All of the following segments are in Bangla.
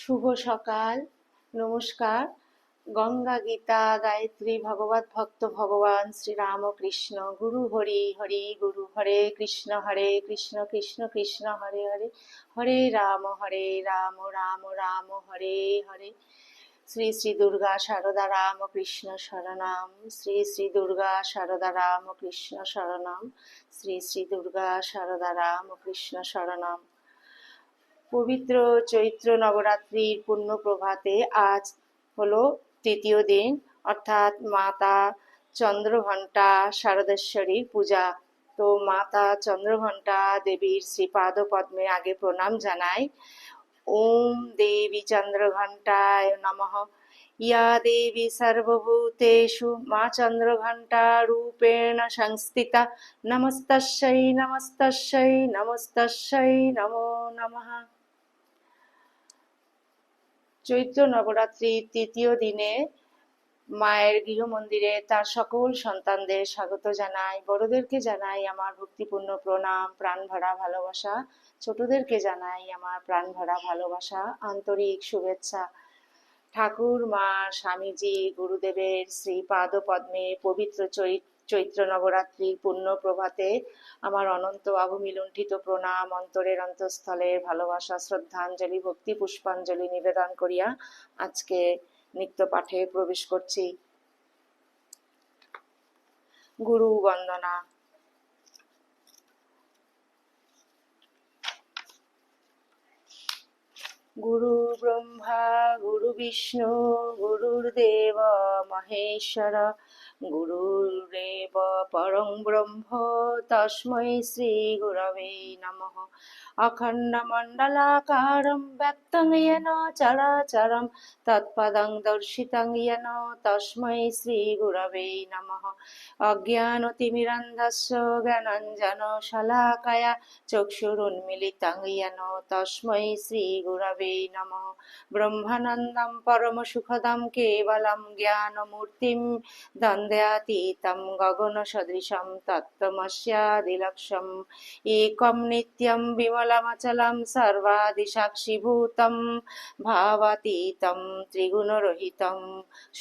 শুভ সকাল, নমস্কার। গঙ্গা গীতা, গায়ত্রী, ভগবত ভক্ত ভগবান শ্রী রামকৃষ্ণ গুরু হরি হরি, গুরু হরে কৃষ্ণ হরে কৃষ্ণ কৃষ্ণ কৃষ্ণ হরে হরে হরে রাম হরে রাম রাম রাম হরে হরে। শ্রী শ্রী দুর্গা শারদা রাম কৃষ্ণ শরণাম, শ্রী শ্রী দুর্গা শারদা রাম কৃষ্ণ শরণাম, শ্রী শ্রী দুর্গা শারদা রাম কৃষ্ণ শরণাম। পবিত্র চৈত্র নবরাত্রির পূর্ণ প্রভাতে আজ হলো তৃতীয় দিন, অর্থাৎ মাতা চন্দ্রঘণ্টা শারদেশ্বরীর পূজা। তো মাতা চন্দ্রঘণ্টা দেবীর শ্রীপাদ পদ্মে আগে প্রণাম জানাই। ওম দেবী চন্দ্রঘণ্টায় নমঃ। ইয়া দেবী সর্বভূতেষু, মা চন্দ্রঘণ্টা রূপেণ সংস্থিতা। নমস্তস্যৈ নমস্তস্যৈ নমস্তস্যৈ নমো নমঃ। চৈত্র নবরাত্রির তৃতীয় দিনে মায়ের গৃহমন্দিরে তার সকল সন্তানদের স্বাগত জানাই। বড়দেরকে জানাই আমার ভক্তিপূর্ণ প্রণাম, প্রাণ ভরা ভালোবাসা। ছোটদেরকে জানাই আমার প্রাণ ভরা ভালোবাসা, আন্তরিক শুভেচ্ছা। ঠাকুর, মা, স্বামীজি, গুরুদেবের শ্রী পাদ পদ্মে পবিত্র চৈত্র চৈত্র নবরাত্রির পূর্ণ প্রভাতে আমার অনন্ত আভূমি লুণ্ঠিত প্রণাম, অন্তরের অন্তঃস্থলের ভালোবাসা, শ্রদ্ধাঞ্জলি, ভক্তি, পুষ্পাঞ্জলি নিবেদন করিয়া আজকে নিত্য পাঠে প্রবেশ করছি। গুরু বন্দনা। গুরু ব্রহ্মা, গুরু বিষ্ণু গুরুর্দেব মহেশ্বর গুরুরেব পরং ব্রহ্ম তস্মৈ শ্রীগুরবে নমঃ अखण्डमण्डलाकारं व्यक्तं येन चराचरं तत्पदं दर्शितं येन तस्मै श्रीगुरवे नमः अज्ञानतिमिरन्धस्य ज्ञानञ्जनशलाकया चक्षुरुन्मिलितं येन तस्मै श्रीगुरवे नमः ब्रह्मानन्दं परमसुखदं केवलं ज्ञानमूर्तिं दन्द दन्द्यातीतं गगनसदृशं तत्त्वमस्यादिलक्ष्यम् एकं नित्यं विमलमचलं सर्वादिसाक्षिभूतं भावातीतं त्रिगुणरहितं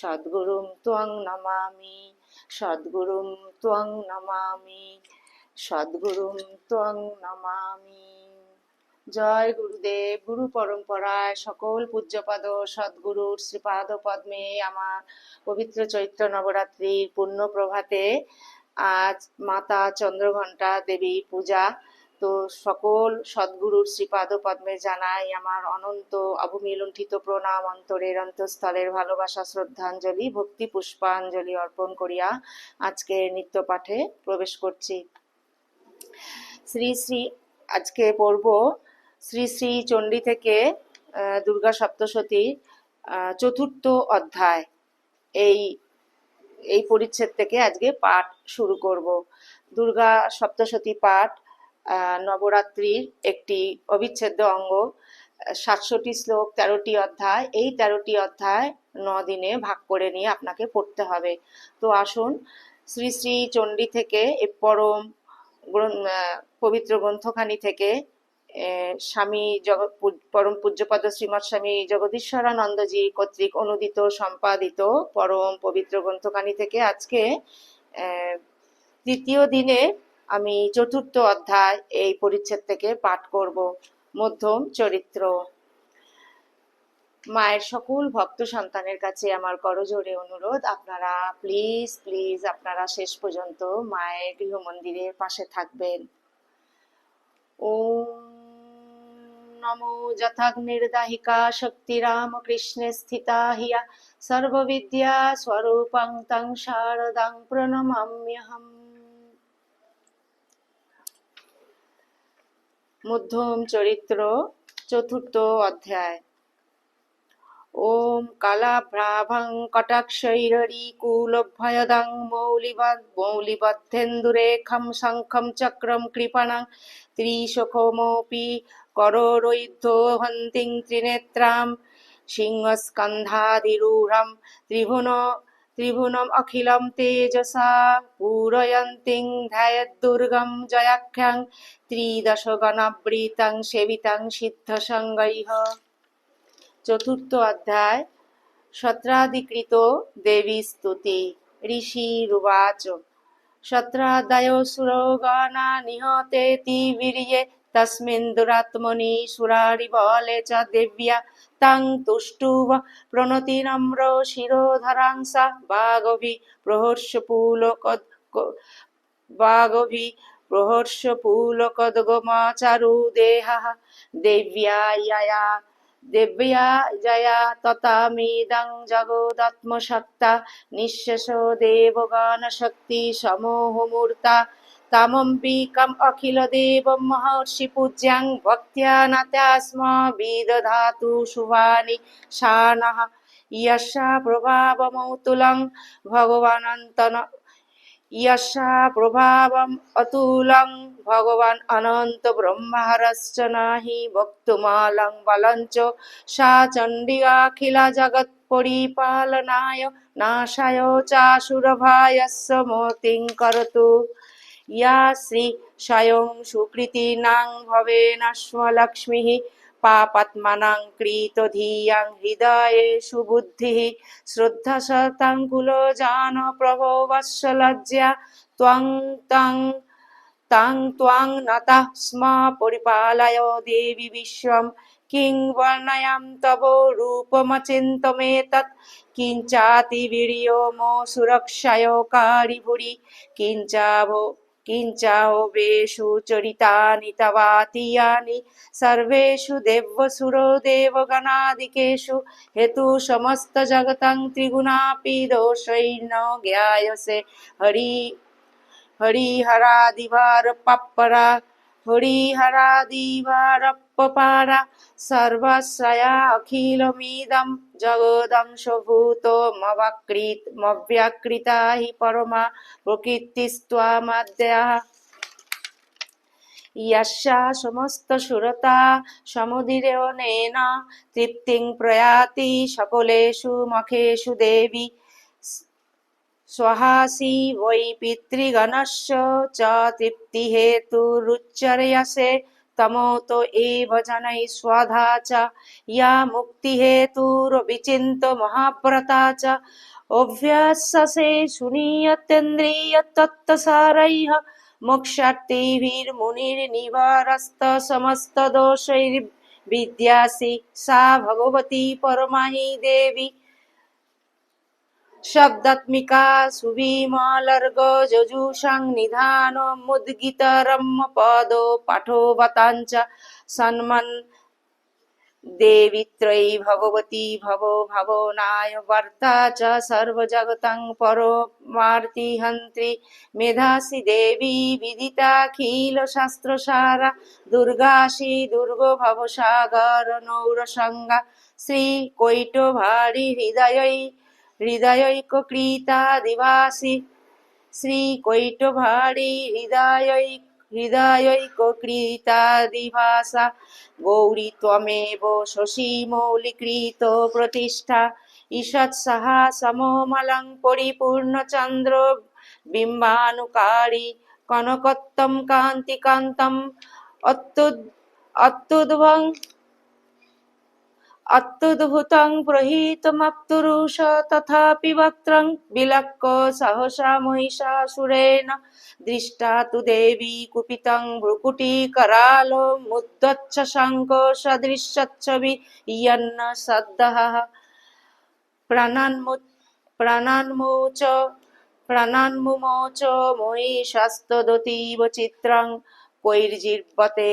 सद्गुरुं त्वं नमामि সদ্গুরুম ত্বং নমামি সদ্গুরুম ত্বং নমামি জয় গুরুদেব, গুরু পরম্পরায় সকল পূজ্যপদ সদ্গুরুর শ্রীপাদ পদ্মে আমার পবিত্র চৈত্র নবরাত্রির পূর্ণ প্রভাতে আজ মাতা চন্দ্রঘণ্টা দেবী পূজা। তো সকল সদ্গুরুর শ্রীপাদ পদ্মে জানাই আমার অনন্ত অভূমি লুণ্ঠিত প্রণাম অন্তরের অন্তঃস্থলের ভালোবাসা, শ্রদ্ধাঞ্জলি, ভক্তি, পুষ্পাঞ্জলি অর্পণ করিয়া আজকে নিত্য পাঠে প্রবেশ করছি। শ্রী শ্রী, আজকে পড়ব শ্রী শ্রী চণ্ডী থেকে দুর্গা সপ্তশতী চতুর্থ অধ্যায়, এই এই পরিচ্ছেদ থেকে আজকে পাঠ শুরু করব। দুর্গা সপ্তশতী পাঠ নবরাত্রির একটি অবিচ্ছেদ্য অঙ্গ সাতশোটি শ্লোক, তেরোটি অধ্যায়, এই তেরোটি অধ্যায় ন দিনে ভাগ করে নিয়ে আপনাকে পড়তে হবে। তো আসুন, শ্রী শ্রী চণ্ডী থেকে পরম পবিত্র গ্রন্থখানি থেকে স্বামী জগৎ পরম পূজ্যপদ শ্রীমৎ স্বামী জগদীশ্বরানন্দজি কর্তৃক অনুদিত, সম্পাদিত পরম পবিত্র গ্রন্থখানি থেকে আজকে তৃতীয় দিনে আমি চতুর্থ অধ্যায় এই পরিচ্ছেদ থেকে পাঠ করব। মধ্যম চরিত্র। মায়ের সকল ভক্ত সন্তানের কাছে আমার করজোরে অনুরোধ, আপনারা প্লিজ প্লিজ আপনারা শেষ পর্যন্ত মায়ের গৃহ মন্দিরের পাশে থাকবেন। ওম নমো যথাগ্নির্দাহিকা শক্তিরামকৃষ্ণে স্থিতা হিয়া সর্ববিদ্যা স্বরূপং তং শারদাং প্রণমাম্যহম মধ্যম চরিত্র চতুর্থ অধ্যায় ওম কালাভ্রাভং কটাক্ষৈরীকুলভয়দং মৌলিবদ মৌলিবদ্ধেন্দুরেখম শঙ্খম চক্রম কৃপণং ত্রিশোখমপি করোরৈদ্ধহন্তিং ত্রিনেত্রাম সিংহস্কন্ধাদিরূঢ়ম ত্রিভুন ত্রিভুবনম অখিলম তেজসা পূরয়ন্তিং ধ্যায়দ্দুর্গম জয়াখ্যাং ত্রিদশগণাবৃতং সেবিতং সিদ্ধসঙ্গৈঃ চতুর্থ অধ্যায় সত্রাধিকৃত দেবী স্তুতি ঋষিরুবাচ সত্রাদয় সুরগণা নিহতেতি বীর্যে তস্মিन् দুরাত্মনি সুরারি বলে চ দেব্যা তাং প্রণতি নম্র শিরোধরাংসা বাগভি প্রহর্ষ পুলকদ বাগভি প্রহর্ষ পুলকদগমাচারু দেহः দেব্যা ইয়া দেব্যা জয়া ততামিদং জগদাত্মশক্তা নিঃশেষ দেবগণ শক্তি সমোহমূর্তা तामम्बिकम् अखिलदेवं महर्षिपूज्यं भक्त्या न तस्माभिदधातु शुभानि शानः यस्या प्रभावमौतुलं भगवानन्तन यस्या प्रभावम् अतुलं भगवान् अनन्तब्रह्महरश्च नहि भक्तुमालं बलञ्च सा चण्डिगाखिला जगत् परिपालनाय नाशाय चासुरभायस्य मोतिं करोतु ইয়া শ্রী স্বয়ং সুকৃতি নাং ভবে নাশ্বলক্ষ্মী পাপাত্মানাং কৃত ধিয়াং হৃদয়ে সুবুদ্ধি শ্রদ্ধা শতাঙ্কুলো জান প্রভো বৎসলজ্জা ত্বং তং তাং ত্বং নতঃ স্ম পরিপালয় দেবী বিশ্বম কিং বর্ণয়াম তব রূপমচিন্তমেত কিঞ্চাতি বীর্য মো সুরক্ষায় কারিভুরি কিঞ্চাভো কিঞ্চাহবেশু চরিতানি তবাতিয়ানি সর্বেষু দেবসুরো দেবগণাদিকেশু হেতু সমস্ত জগতং ত্রিগুণাপি দোষৈর্ন জ্ঞায়সে হরি হরিহরাদিভার পাপ্পরা হরিহরাদিভার अखिलमिदं जगदंशभूतो मवाकृत मव्याकृता हि परमा প্রকৃতিস্ত্বামাদ্যাः यस्या समस्तसुरता समुदिरेणेन तृप्तिं प्रयाति सकलेषु मखेषु देवि स्वहासि वै पितृगणस्य च तृप्तिहेतुरुच्चर्यसे तमोतो एव जनैः स्वधा च या मुक्तिहेतुरविचिन्त्य महाव्रता च अभ्याससे सुनीयतेन्द्रियतत्तसारैः मोक्षार्थिभिर्मुनिर्निवारस्तसमस्तदोषैर्विद्यासि सा भगवती परमा हि देवी शब्दात्मिका सुविमलर्गजुषां निधानमुद्गितरं पदो पाठोबताञ्च सन्मन् देवी त्रयी भगवती भवो भवनाय वर्ता च सर्वजगतं परमार्तिहन्त्री मेधासि देवी विदिताखिलशास्त्रसारा दुर्गासि दुर्गो भवसागरनौरसङ्गा श्रीकैटभारि हृदयै হৃদয়ৈক হৃদয়ৈককৃতা দিবাসী শ্রীকৈটভারী হৃদয়ৈ হৃদয়ৈককৃতা দিভাসা গৌরী ত্বমেব শশী মৌলিকৃত প্রতিষ্ঠা ঈষৎ সাহা সমমলং পরিপূর্ণচন্দ্র বিম্বানুকারী কনকত্তম কান্তিকান্তম অত্যুদ্ভং अत्युद्भुतं प्रहीतमप्तुरुष तथापि वक्त्रं विलक्क सहसा महिषासुरेण दृष्टा तु देवी कुपितं भ्रुकुटीकरालमुद्दच्च शङ्खसदृशच्छवि यन्न सद्दः प्राणान्मु प्राणान्मुच प्राणान्मुमोच महिषास्तदतीव चित्रं कैर्जीर्वते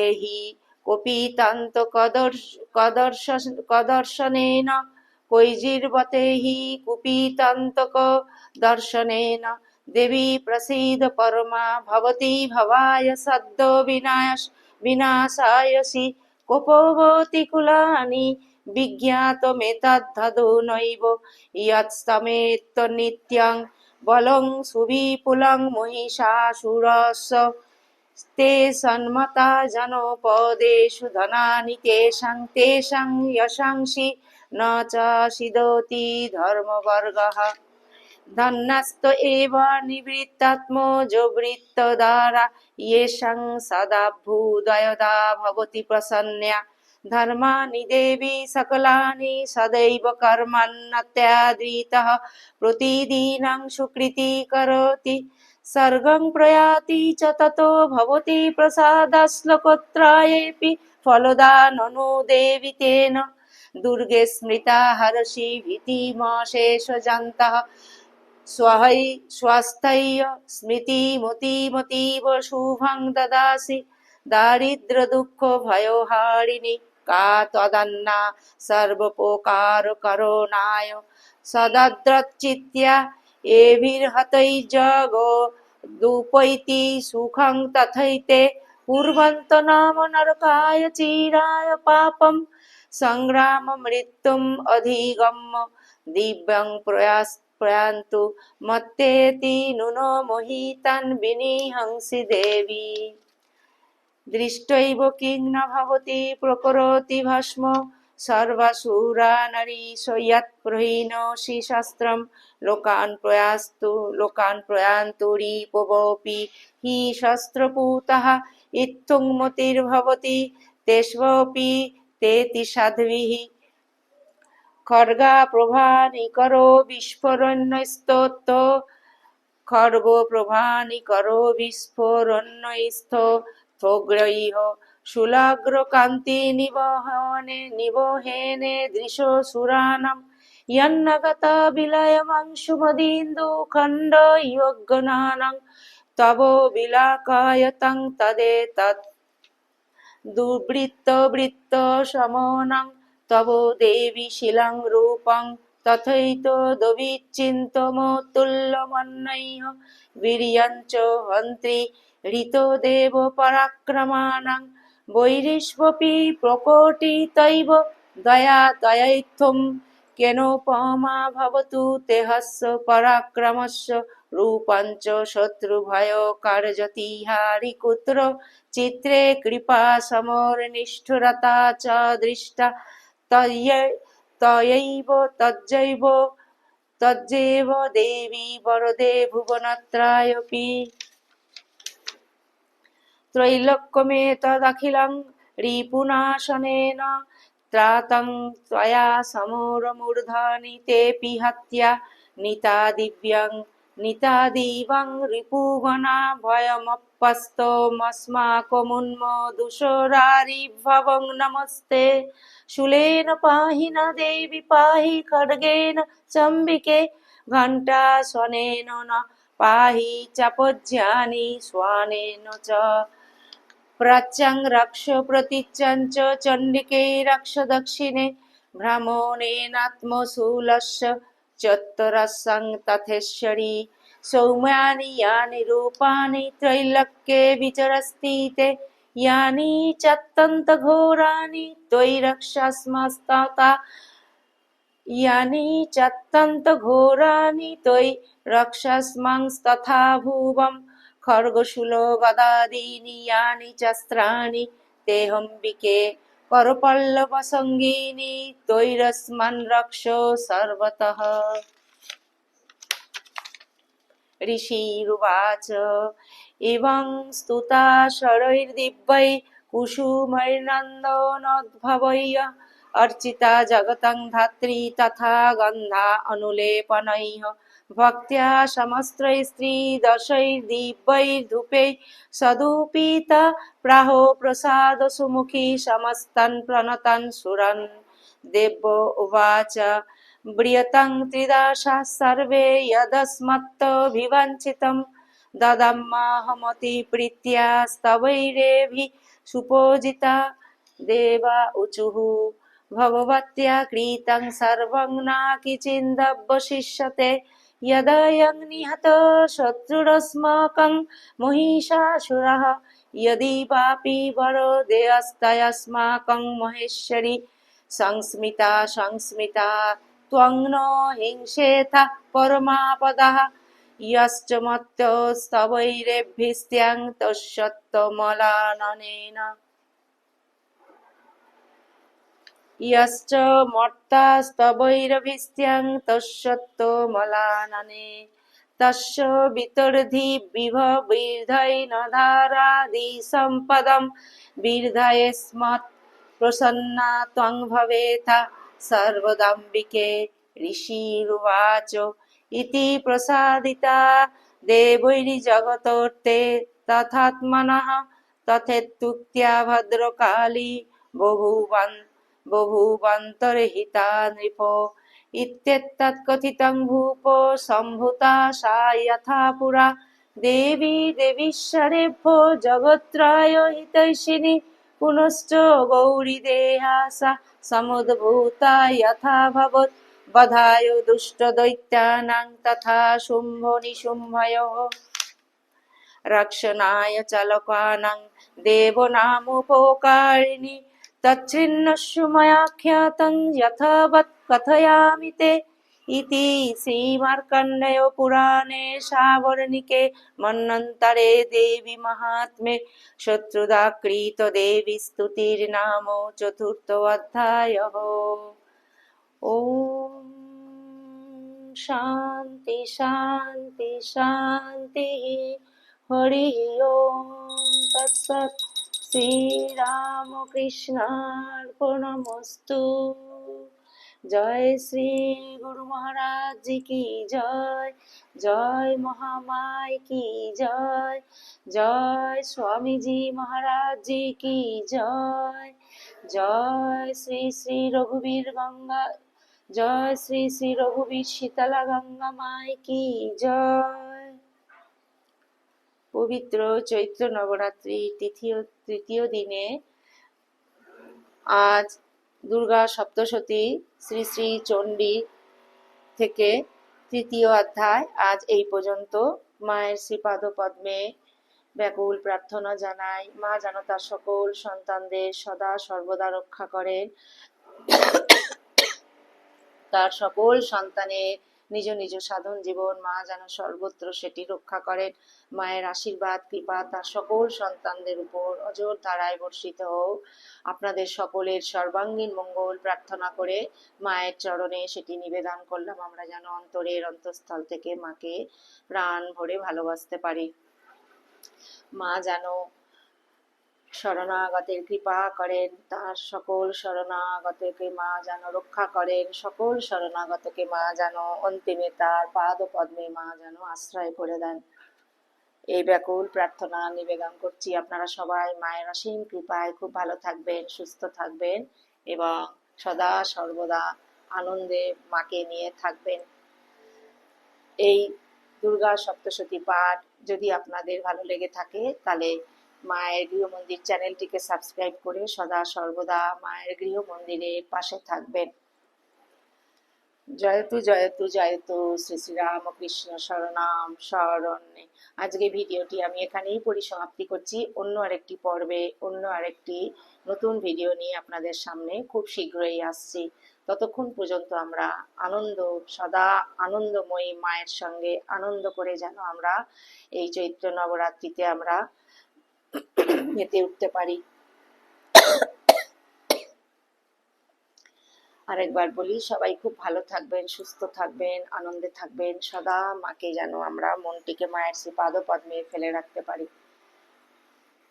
কপিতান্ত কদর্শনেন কৈজির্বতে হি কুপিতান্তক দর্শনেন দেবী প্রসীদ পরমা, ভবতি ভবায় সদ্য বিনাশ, বিনাশায়সি, কোপবতী কুলানি বিজ্ঞাতমেতদ্ধো নৈব ইয়ৎস্তমেত্ত নিত্যং বলং সুবিপুলং মহিষাসুরস্য। ते सन्मता जनपदेषु धनानि तेषां तेषां यशंसि न च सिदोति धर्मवर्गः धन्नस्त एव निवृत्तात्मो जो वृत्तधारा येषां सदा भूदयदा भवति प्रसन्न्या धर्माणि देवी सकलानि सदैव कर्मन्नत्याद्रितः प्रतिदिनं सुकृती करोति सर्गं प्रयाति च ततो भवति प्रसादश्लोकोत्रायेऽपि फलदा ननु देवि तेन दुर्गे स्मृता हर्षि भीतिमशेषजन्तः स्वहै स्वास्थ्य स्मृतिमतीमतीव शुभं ददासि दारिद्र्यदुःखभयोहारिणि का त्वदन्ना सर्वपोकारकरोणाय सदद्रच्चित्या এভির্হতৈ জগ দুপৈতি সুখং তথৈতে কুর্বন্ত নাম নরকায় চিরায় পাপম সংগ্রাম মৃত্যুম অধিগম্য দিব্যং প্রয়াস প্রয়ান্তু মত্তেতি নুন মোহিতান বিনিহংসি দেবী দৃষ্টৈব কিং ভবতি প্রকরতি ভস্ম नरीश यत्प्रहीनोषि शस्त्रं लोकान् प्रयास्तु लोकान् प्रयान्तु रिपवोऽपि हि शस्त्रपूतः इत्थुङ्मतिर्भवति तेष्वपि तेति साध्विः खड्गा प्रभानिकरो विस्फोरण्यस्तोत्तो खड्गो प्रभानिकरो विस्फोरण्यस्थो थोग्रैः शूलाग्रकान्ति निवहने निवहेने दृशो सुराणम् यन्नगत विलयमंशुमदीन्दुखण्ड योग्गनानं तव विलाकायतं तदेतत् दुर्वृत्तवृत्त समनं तव देवि शिलं रूपं तथैतदविचिन्तमोत्तुल्यमन्नैः वीर्यञ्च हन्त्रि বৈরিষ্বপি প্রকটিতৈব দয়া দয়ৈথম কেন পমা ভবতু তেহস্য পরাক্রমস্য রূপঞ্চ কার্যতি হারি কুত্র। চিত্রে কৃপা সমর নিষ্ঠুরতা চ দৃষ্টা তয়ৈব তজ্জৈব তজ্জেব দেবী বরদে ভুবনত্রায়পি। त्रैलोक्यमेतदखिलं रिपुनाशनेन त्रातं त्वया समरमूर्धानि तेऽपि हत्या नीता दिव्यं नीता दिवं रिपुगणा भयमपस्तमस्माकमुन्मदुषरारिभवं नमस्ते शूलेन पाहि न देवि पाहि खड्गेन चम्बिके घण्टासनेन न पाहि चपज्यानि स्वानेन च প্রাচ্যাং রাক্ষ প্রতীচ্যাঞ্চ চণ্ডিকেই রাক্ষ দক্ষিণে ভ্রমণেনাত্মশূলস্য চত্বরাসাং তথেশ্বরী সৌম্যানি ইয়ানি রূপানি ত্রৈলক্যে বিচরস্তিতে ইয়ানি চাত্তন্তঘোরানি ত্বৈরক্ষাস্মাস্তাতা ইয়ানি চাত্তন্তঘোরানি ত্বৈরক্ষাস্মাংস্তথা ভুবম খর্গশুলোগদাদীনি ইয়ানি চাস্ত্রাণি, তেহম্বিকে করপল্লবসঙ্গিনী, তৈরস্মান রক্ষ সর্বতঃ। ঋষিরুবাচ এবং স্তুতা শরৈর্দিব্যৈ কুসুমৈর্নন্দনোদ্ভবৈ অর্চিতা জগতং ধাত্রী তথা গন্ধা অনুলেপনৈ जगतं धात्री तथा गन्धा अनुलेपनैः भक्त्या समस्त्रैस्त्रीदशैर्दिव्यैर्धूपैः सदुपीता प्राहो प्रसादसुमुखी समस्तान् प्रणतान् सुरन् देव उवाच व्रियतं त्रिदाशाः सर्वे यदस्मत्तभिवाञ्छितं ददम्माहमतिप्रीत्या स्तवैरेभिः सुपूजिता देवा ऊचुः भगवत्या कृतं सर्वं न किञ्चिदवशिष्यते यदयं निहतः शत्रुरस्माकं महिषासुरः यदि वापि वरदेयस्तयस्माकं महेश्वरि संस्मिता संस्मिता त्वं न हिंसेथ परमापदः यश्च मत्तस्तवैरेभ्यस्त्यां ইয়শ্চ মর্তা স্তবৈরভিস্ত্যং তস্যত্ত তস্য বিতর্ধি বিভ বীর্ধৈ নধারাদি সম্পদম বীর্ধয়ে প্রসন্না ত্বং ভবেথা সর্বদাম্বিকে ঋষিরুবাচ ইতি প্রসাদিতা দেবৈরি জগতর্তে তথাত্মনঃ তথেত্তুক্ত্যা ভদ্রকালী বহুবান্ত বভূবান্তরে হিতা নৃপ। ইত্যেতৎকথিতং ভূপ সম্ভূতা সা যথা পুরা। দেবী দেবীশ্বরেভ্য জগত্রায় হিতৈষিণী। পুনশ্চ গৌরী দেহাসা সমুদ্ভূতা যথা ভবত বধায় দুষ্ট দৈত্যানাং তথা শুম্ভ নিশুম্ভয়। রক্ষণায় চলকানাং দেব নামোপকারিণী ख्यातं यथावत् कथयामि ते इति श्रीमार्कण्डेयपुराणे सावर्णिके मन्वन्तरे देवी महात्म्ये शत्रुदाकृतदेवी स्तुतिर्नाम चतुर्थोऽध्यायः ॐ शान्ति शान्ति शान्तिः हरिः ॐ तत्सत् শ্রীরামকৃষ্ণার্পণমস্তু জয় শ্রী গুরু মহারাজ কি জয় জয় মহামায় কি জয় জয় স্বামীজি মহারাজ জি কি জয় জয় শ্রী শ্রী রঘুবীর গঙ্গা, জয় শ্রী শ্রী রঘুবীর শীতলা গঙ্গা মায় কি জয়। পবিত্র চৈত্র নবরাত্রি তৃতীয় তৃতীয় দিনে আজ দুর্গা সপ্তশতী শ্রী শ্রী চণ্ডী থেকে তৃতীয় অধ্যায় আজ এই পর্যন্ত। মায়ের শ্রীপাদ পদ্মে ব্যাকুল প্রার্থনা জানাই। মা যেন তার সকল সন্তানদের সদা সর্বদা রক্ষা করেন। তার সকল সন্তানের নিজ নিজ সাধন জীবন, মা যেন সর্বত্র সেটি রক্ষা করেন। মায়ের আশীর্বাদ, কৃপা তার সকল সন্তানদের উপর অজর ধারায় বর্ষিত হোক। আপনাদের সকলের সর্বাঙ্গীন মঙ্গল প্রার্থনা করে মায়ের চরণে সেটি নিবেদন করলাম। আমরা যেন অন্তরের অন্তঃস্থল থেকে মাকে প্রাণ ভরে ভালোবাসতে পারি। মা যেন শরণাগতের কৃপা করেন তার সকল শরণাগতকে মা যেন রক্ষা করেন, সকল শরণাগতকে মা যেন অন্তিমে তার পাদ পদ্মে মা যেন আশ্রয় করে দেন। এই ব্যাকুল প্রার্থনা নিবেদন করছি আপনারা সবাই। মায়ের অসীম কৃপায় খুব ভালো থাকবেন, সুস্থ থাকবেন এবং সদা সর্বদা আনন্দে মাকে নিয়ে থাকবেন। এই দুর্গা সপ্তশতী পাঠ যদি আপনাদের ভালো লেগে থাকে, তাহলে মায়ের গৃহ মন্দির চ্যানেলটিকে সাবস্ক্রাইব করে সদা সর্বদা মায়ের গৃহ মন্দিরের পাশে থাকবেন। জয়তু জয়তু জয়তু, শ্রী শ্রী রামকৃষ্ণ শরণাম শরণ্যে আজকে ভিডিওটি আমি এখানেই পরিসমাপ্তি করছি। অন্য আরেকটি পর্বে, অন্য আরেকটি নতুন ভিডিও নিয়ে আপনাদের সামনে খুব শীঘ্রই আসছি। ততক্ষণ পর্যন্ত আমরা আনন্দ, সদা আনন্দময়ী মায়ের সঙ্গে আনন্দ করে যেন আমরা এই চৈত্র নবরাত্রিতে আমরা মেতে উঠতে পারি। আরেকবার বলি, সবাই খুব ভালো থাকবেন, সুস্থ থাকবেন, আনন্দে থাকবেন। সদা মাকে যেন আমরা মনটিকে মায়ের সে পাদপদ্মে ফেলে রাখতে পারি।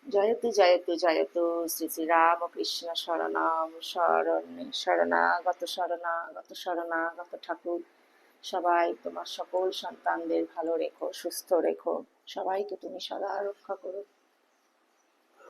জয়তু জয়তু জয়তু, শ্রী শ্রী রামকৃষ্ণ শরণাম শরণ্যে শরণাগত শরণাগত শরণাগত ঠাকুর। সবাই তোমার সকল সন্তানদের ভালো রেখো, সুস্থ রেখো। সবাইকে তুমি সদা রক্ষা করো।